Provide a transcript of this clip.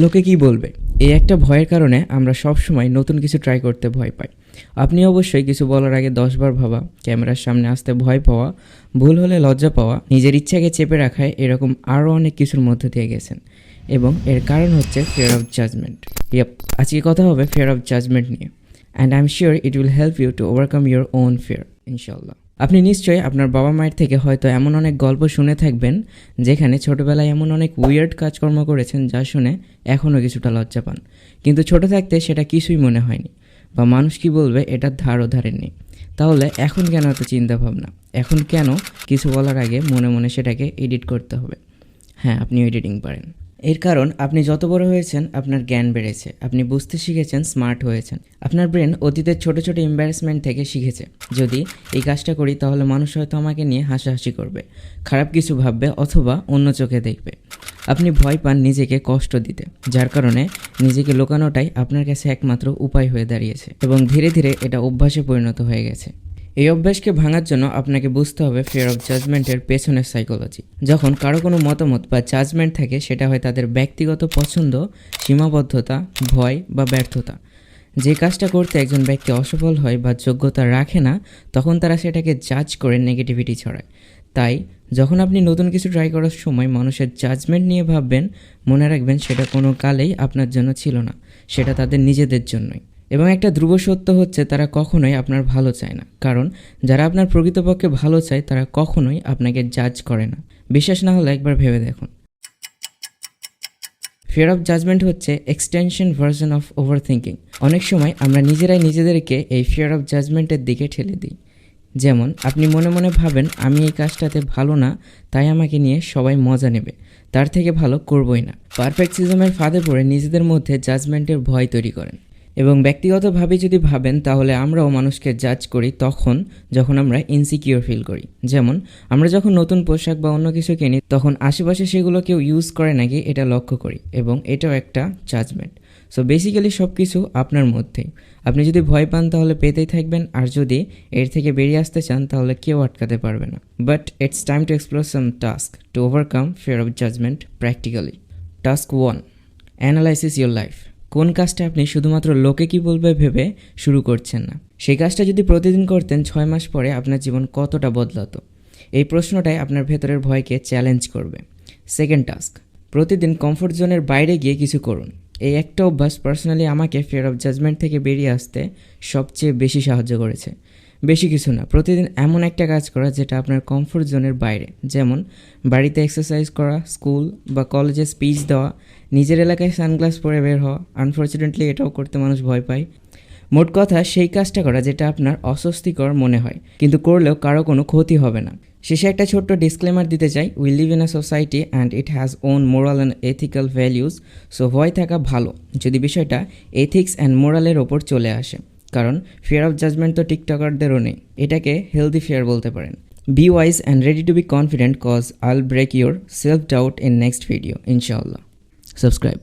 লোকে কি বলবে? এই একটা ভয়ের কারণে আমরা সব সময় নতুন কিছু ট্রাই করতে ভয় পাই। আপনি অবশ্যই কিছু বলার আগে দশবার ভাবা, ক্যামেরার সামনে আসতে ভয় পাওয়া, ভুল হলে লজ্জা পাওয়া, নিজের ইচ্ছাকে চেপে রাখায় এরকম আরও অনেক কিছুর মধ্যে দিয়ে গেছেন। এবং এর কারণ হচ্ছে ফিয়ার অফ জাজমেন্ট ইয়াপ আজকে কথা হবে ফিয়ার অফ জাজমেন্ট নিয়ে। And I am sure it will help you to overcome your own fear ইনশাল্লাহ আপনি নিশ্চয়ই আপনার বাবা মায়ের থেকে হয়তো এমন অনেক গল্প শুনে থাকবেন, যেখানে ছোটবেলায় এমন অনেক উইয়ার্ড কাজকর্ম করেছেন যা শুনে এখনও কিছুটা লজ্জা পান। কিন্তু ছোট থাকতে সেটা কিছুই মনে হয়নি। বা মানুষ কি বলবে এটার ধারও ধারেননি তাহলে এখন কেন এত চিন্তা ভাবনা? এখন কেন কিছু বলার আগে মনে মনে সেটাকে এডিট করতে হবে? হ্যাঁ আপনি এডিটিং পারেন। এর কারণ, আপনি যত বড় হয়েছেন, আপনার জ্ঞান বেড়েছে। আপনি বুঝতে শিখেছেন, স্মার্ট হয়েছেন। আপনার ব্রেন অতীতের ছোট ছোট এম্বারেসমেন্ট থেকে শিখেছে। যদি এই কাজটা করি, তাহলে মানুষ হয়তো আমাকে নিয়ে হাসাহাসি করবে, খারাপ কিছু ভাববে অথবা অন্য চোখে দেখবে। আপনি ভয় পান নিজেকে কষ্ট দিতে, যার কারণে নিজেকে লুকানোটাই আপনার কাছে একমাত্র উপায় হয়ে দাঁড়িয়েছে এবং ধীরে ধীরে এটা অভ্যাসে পরিণত হয়ে গেছে। এই অভ্যাসকে ভাঙার জন্য আপনাকে বুঝতে হবে ফিয়ার অফ জাজমেন্টের পেছনের সাইকোলজি যখন কারও কোনো মতামত বা জাজমেন্ট থাকে, সেটা হয় তাদের ব্যক্তিগত পছন্দ, সীমাবদ্ধতা, ভয় বা ব্যর্থতা। যে কাজটা করতে একজন ব্যক্তি অসফল হয় বা যোগ্যতা রাখে না, তখন তারা সেটাকে জাজ করে নেগেটিভিটি ছড়ায়। তাই, যখন আপনি নতুন কিছু ট্রাই করার সময় মানুষের জাজমেন্ট নিয়ে ভাববেন, মনে রাখবেন সেটা কোনো কালেই আপনার জন্য ছিল না। সেটা তাদের নিজেদের জন্যই। এবং একটা ধ্রুব সত্য হচ্ছে, তারা কখনোই আপনার ভালো চায় না। কারণ, যারা আপনার প্রকৃতপক্ষে ভালো চায়, তারা কখনোই আপনাকে জাজ করে না। বিশ্বাস না হলে একবার ভেবে দেখুন। ফিয়ার অফ জাজমেন্ট হচ্ছে extension version of overthinking অনেক সময় আমরা নিজেরাই নিজেদেরকে এই ফিয়ার অফ জাজমেন্টের দিকে ঠেলে দিই। যেমন, আপনি মনে মনে ভাবেন, আমি এই কাজটাতে ভালো না, তাই আমাকে নিয়ে সবাই মজা নেবে। তার থেকে ভালো করবই না। পারফেক্টসিজমের ফাঁদে পড়ে নিজেদের মধ্যে জাজমেন্টের ভয় তৈরি করেন। এবং ব্যক্তিগতভাবে যদি ভাবেন, তাহলে আমরাও মানুষকে জাজ করি তখন যখন আমরা ইনসিকিওর ফিল করি। যেমন, আমরা যখন নতুন পোশাক বা অন্য কিছু কিনি, তখন আশেপাশে সেগুলো কেউ ইউজ করে নাকি এটা লক্ষ্য করি এবং এটাও একটা জাজমেন্ট সো বেসিক্যালি সব কিছু আপনার মধ্যেই। আপনি যদি ভয় পান, তাহলে পেতেই থাকবেন। আর যদি এর থেকে বেরিয়ে আসতে চান, তাহলে কেউ আটকাতে পারবে না। But it's time to explore some task to overcome fear of judgement practically task one analysis your life কোন কাজটা আপনি শুধুমাত্র লোকে কি বলবে ভেবে শুরু করছেন না? সেই কাজটা যদি প্রতিদিন করতেন ছয় মাস পরে আপনার জীবন কতটা বদলাতো? এই প্রশ্নটাই আপনার ভেতরের ভয়কে চ্যালেঞ্জ করবে। সেকেন্ড টাস্ক, প্রতিদিন কমফোর্ট জোনের বাইরে গিয়ে কিছু করুন। এই একটা অভ্যাস পার্সোনালি আমাকে ফিয়ার অফ জাজমেন্ট থেকে বেরিয়ে আসতে সবচেয়ে বেশি সাহায্য করেছে। বেশি কিছু না। প্রতিদিন এমন একটা কাজ করা যেটা আপনার কমফোর্ট জোনের বাইরে। যেমন বাড়িতে এক্সারসাইজ করা স্কুল বা কলেজে স্পিচ দেওয়া, নিজের এলাকায় সানগ্লাস পরে বের হওয়া। আনফর্চুনেটলি এটাও করতে মানুষ ভয় পায়। মোট কথা, সেই কাজটা করা যেটা আপনার অস্বস্তিকর মনে হয়, কিন্তু করলেও কারও কোনো ক্ষতি হবে না। শেষে একটা ছোট্ট ডিসক্লেমার দিতে চাই। We live in a society and it has own moral and ethical values so ভয় থাকা ভালো, যদি বিষয়টা এথিক্স অ্যান্ড মোরালের ওপর চলে আসে। কারণ ফিয়ার অফ জাজমেন্ট তো টিকটকারদেরও নেই। এটাকে হেলদি ফিয়ার বলতে পারেন। Be wise and ready to be confident cause I'll break your self doubt in next video ইনশাআল্লাহ। সাবস্ক্রাইব